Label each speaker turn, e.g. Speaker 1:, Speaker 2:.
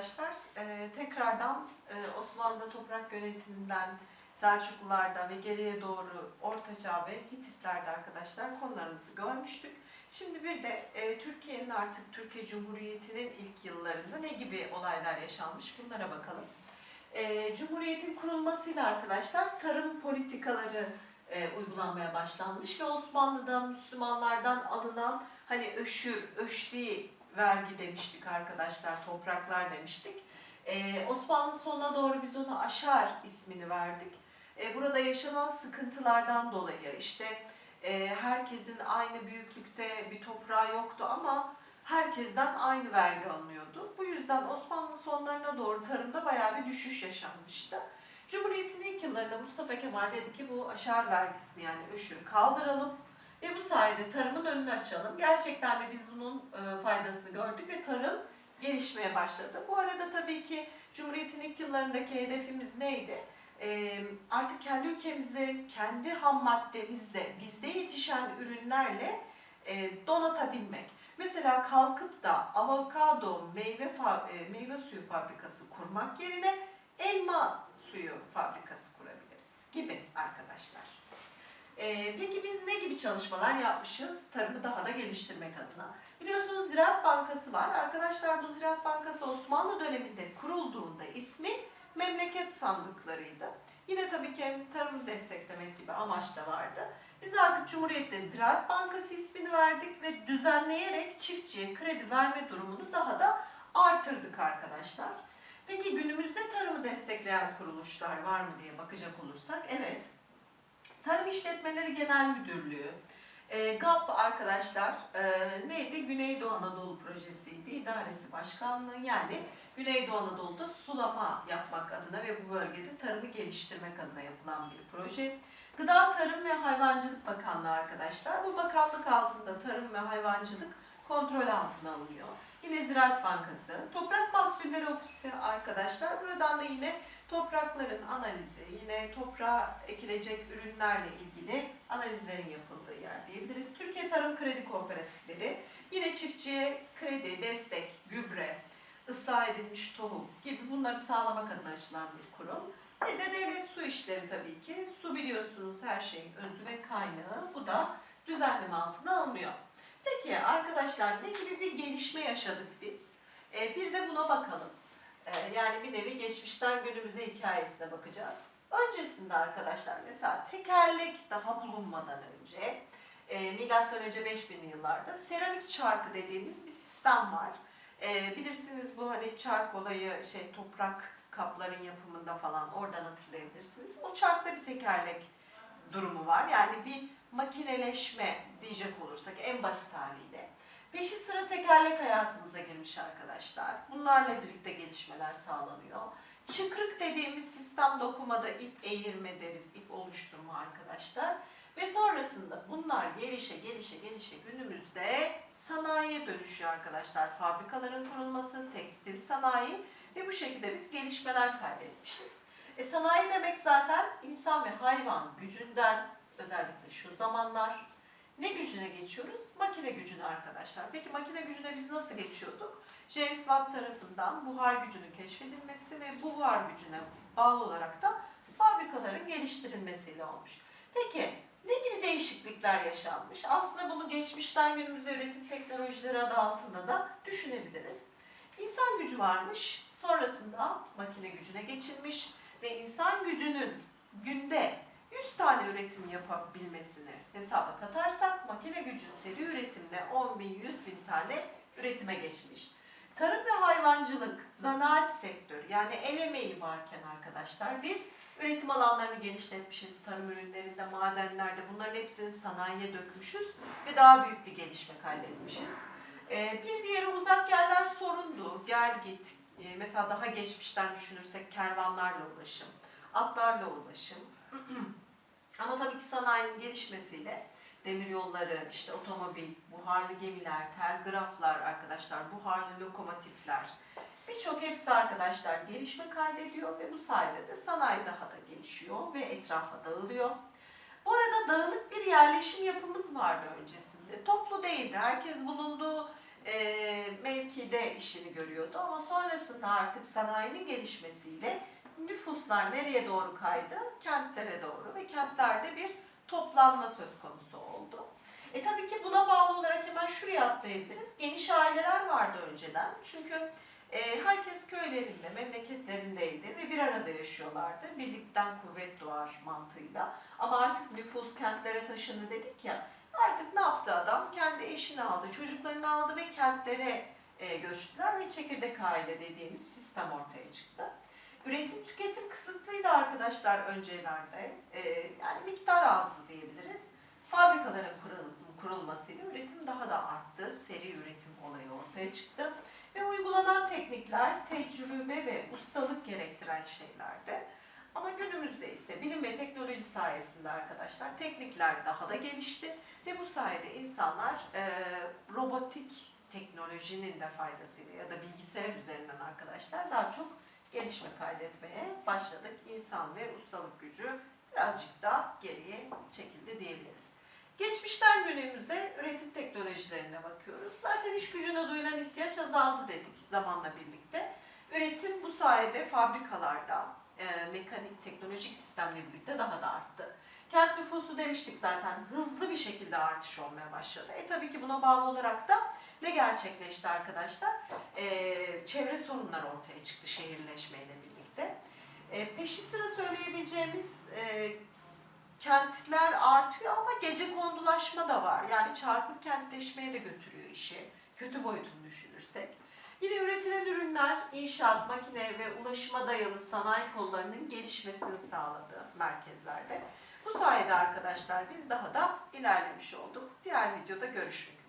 Speaker 1: arkadaşlar. Ee, tekrardan e, Osmanlı toprak yönetiminden Selçuklularda ve geriye doğru Ortaçağ ve Hititlerde arkadaşlar konularımızı görmüştük. Şimdi bir de e, Türkiye'nin artık Türkiye Cumhuriyeti'nin ilk yıllarında ne gibi olaylar yaşanmış bunlara bakalım. E, Cumhuriyetin kurulmasıyla arkadaşlar tarım politikaları e, uygulanmaya başlanmış ve Osmanlı'da Müslümanlardan alınan hani öşür, öşri vergi demiştik arkadaşlar, topraklar demiştik. Ee, Osmanlı sonuna doğru biz ona aşar ismini verdik. Ee, burada yaşanan sıkıntılardan dolayı işte e, herkesin aynı büyüklükte bir toprağı yoktu ama herkesten aynı vergi alınıyordu. Bu yüzden Osmanlı sonlarına doğru tarımda bayağı bir düşüş yaşanmıştı. Cumhuriyet'in ilk yıllarında Mustafa Kemal dedi ki bu aşar vergisini yani öşürü kaldıralım ve bu sayede tarımın önünü açalım. Gerçekten de biz bunun e, faydasını gördük ve tarım gelişmeye başladı. Bu arada tabii ki Cumhuriyet'in ilk yıllarındaki hedefimiz neydi? E, artık kendi ülkemizi, kendi ham maddemizle, bizde yetişen ürünlerle e, donatabilmek. Mesela kalkıp da avokado meyve meyve suyu fabrikası kurmak yerine elma suyu fabrikası kurabiliriz gibi arkadaşlar. Ee, peki biz ne gibi çalışmalar yapmışız tarımı daha da geliştirmek adına? Biliyorsunuz Ziraat Bankası var. Arkadaşlar bu Ziraat Bankası Osmanlı döneminde kurulduğunda ismi memleket sandıklarıydı. Yine tabii ki tarımı desteklemek gibi amaç da vardı. Biz artık Cumhuriyet'te Ziraat Bankası ismini verdik ve düzenleyerek çiftçiye kredi verme durumunu daha da artırdık arkadaşlar. Peki günümüzde tarımı destekleyen kuruluşlar var mı diye bakacak olursak evet. Tarım İşletmeleri Genel Müdürlüğü, e, GAP arkadaşlar e, neydi? Güneydoğu Anadolu Projesi'ydi. İdaresi Başkanlığı yani Güneydoğu Anadolu'da sulama yapmak adına ve bu bölgede tarımı geliştirmek adına yapılan bir proje. Gıda Tarım ve Hayvancılık Bakanlığı arkadaşlar. Bu bakanlık altında tarım ve hayvancılık kontrol altına alınıyor. Yine Ziraat Bankası, Toprak Mahsulleri Ofisi arkadaşlar. Buradan da yine toprakların analizi, yine toprağa ekilecek ürünlerle ilgili analizlerin yapıldığı yer diyebiliriz. Türkiye Tarım Kredi Kooperatifleri yine çiftçiye kredi, destek, gübre, ıslah edilmiş tohum gibi bunları sağlamak adına açılan bir kurum. Bir de devlet su işleri tabii ki. Su biliyorsunuz her şeyin özü ve kaynağı. Bu da düzenleme altına alınıyor. Peki arkadaşlar ne gibi bir gelişme yaşadık biz? Ee, bir de buna bakalım. Ee, yani bir nevi geçmişten günümüze hikayesine bakacağız. Öncesinde arkadaşlar mesela tekerlek daha bulunmadan önce e, milattan önce 5000'li yıllarda seramik çarkı dediğimiz bir sistem var. E, bilirsiniz bu hani çark olayı şey toprak kapların yapımında falan oradan hatırlayabilirsiniz. O çarkta bir tekerlek durumu var. Yani bir makineleşme diyecek olursak en basit haliyle. Peşi sıra tekerlek hayatımıza girmiş arkadaşlar. Bunlarla birlikte gelişmeler sağlanıyor. Çıkrık dediğimiz sistem dokumada ip eğirme deriz, ip oluşturma arkadaşlar. Ve sonrasında bunlar gelişe gelişe gelişe günümüzde sanayiye dönüşüyor arkadaşlar. Fabrikaların kurulması, tekstil sanayi ve bu şekilde biz gelişmeler kaydetmişiz. E sanayi demek zaten insan ve hayvan gücünden özellikle şu zamanlar ne gücüne geçiyoruz? Makine gücüne arkadaşlar. Peki makine gücüne biz nasıl geçiyorduk? James Watt tarafından buhar gücünün keşfedilmesi ve bu buhar gücüne bağlı olarak da fabrikaların geliştirilmesiyle olmuş. Peki ne gibi değişiklikler yaşanmış? Aslında bunu geçmişten günümüze üretim teknolojileri adı altında da düşünebiliriz. İnsan gücü varmış, sonrasında makine gücüne geçilmiş ve insan gücünün günde 100 tane üretim yapabilmesini hesaba katarsak makine gücü seri üretimde 10 bin 100 bin tane üretime geçmiş. Tarım ve hayvancılık, zanaat sektörü yani el emeği varken arkadaşlar biz üretim alanlarını genişletmişiz. Tarım ürünlerinde, madenlerde bunların hepsini sanayiye dökmüşüz ve daha büyük bir gelişme kaydetmişiz. Ee, bir diğeri uzak yerler sorundu. Gel git, Ee, mesela daha geçmişten düşünürsek kervanlarla ulaşım, atlarla ulaşım. Ama tabii ki sanayinin gelişmesiyle demir yolları, işte otomobil, buharlı gemiler, telgraflar arkadaşlar, buharlı lokomotifler birçok hepsi arkadaşlar gelişme kaydediyor ve bu sayede de sanayi daha da gelişiyor ve etrafa dağılıyor. Bu arada dağınık bir yerleşim yapımız vardı öncesinde. Toplu değildi. Herkes bulunduğu e, mevkide işini görüyordu ama sonrasında artık sanayinin gelişmesiyle nüfuslar nereye doğru kaydı? Kentlere doğru ve kentlerde bir toplanma söz konusu oldu. E tabii ki buna bağlı olarak hemen şuraya atlayabiliriz. Geniş aileler vardı önceden. Çünkü e, herkes köylerinde, memleketlerindeydi ve bir arada yaşıyorlardı. Birlikten kuvvet doğar mantığıyla. Ama artık nüfus kentlere taşındı dedik ya. Artık ne yaptı adam? Kendi eşini aldı, çocuklarını aldı ve kentlere e, göçtüler ve çekirdek aile dediğimiz sistem ortaya çıktı. Üretim tüketim kısıtlıydı arkadaşlar öncelerde. E, yani miktar azdı diyebiliriz. Fabrikaların kurul- kurulmasıyla üretim daha da arttı. Seri üretim olayı ortaya çıktı. Ve uygulanan teknikler tecrübe ve ustalık gerektiren şeylerdi. Ama günümüzde ise bilim ve teknoloji sayesinde arkadaşlar teknikler daha da gelişti ve bu sayede insanlar e, robotik teknolojinin de faydasıyla ya da bilgisayar üzerinden arkadaşlar daha çok gelişme kaydetmeye başladık. İnsan ve ustalık gücü birazcık daha geriye çekildi diyebiliriz. Geçmişten günümüze üretim teknolojilerine bakıyoruz. Zaten iş gücüne duyulan ihtiyaç azaldı dedik zamanla birlikte. Üretim bu sayede fabrikalarda e, mekanik teknolojik sistemle birlikte daha da arttı. Kent nüfusu demiştik zaten hızlı bir şekilde artış olmaya başladı. E tabii ki buna bağlı olarak da ne gerçekleşti arkadaşlar? E, çevre sorunları ortaya çıktı şehirleşmeyle birlikte. E, peşi sıra söyleyebileceğimiz e, kentler artıyor ama gece kondulaşma da var. Yani çarpık kentleşmeye de götürüyor işi. Kötü boyutunu düşünürsek. Yine üretilen ürünler inşaat, makine ve ulaşıma dayalı sanayi kollarının gelişmesini sağladı merkezlerde. Bu sayede arkadaşlar biz daha da ilerlemiş olduk. Diğer videoda görüşmek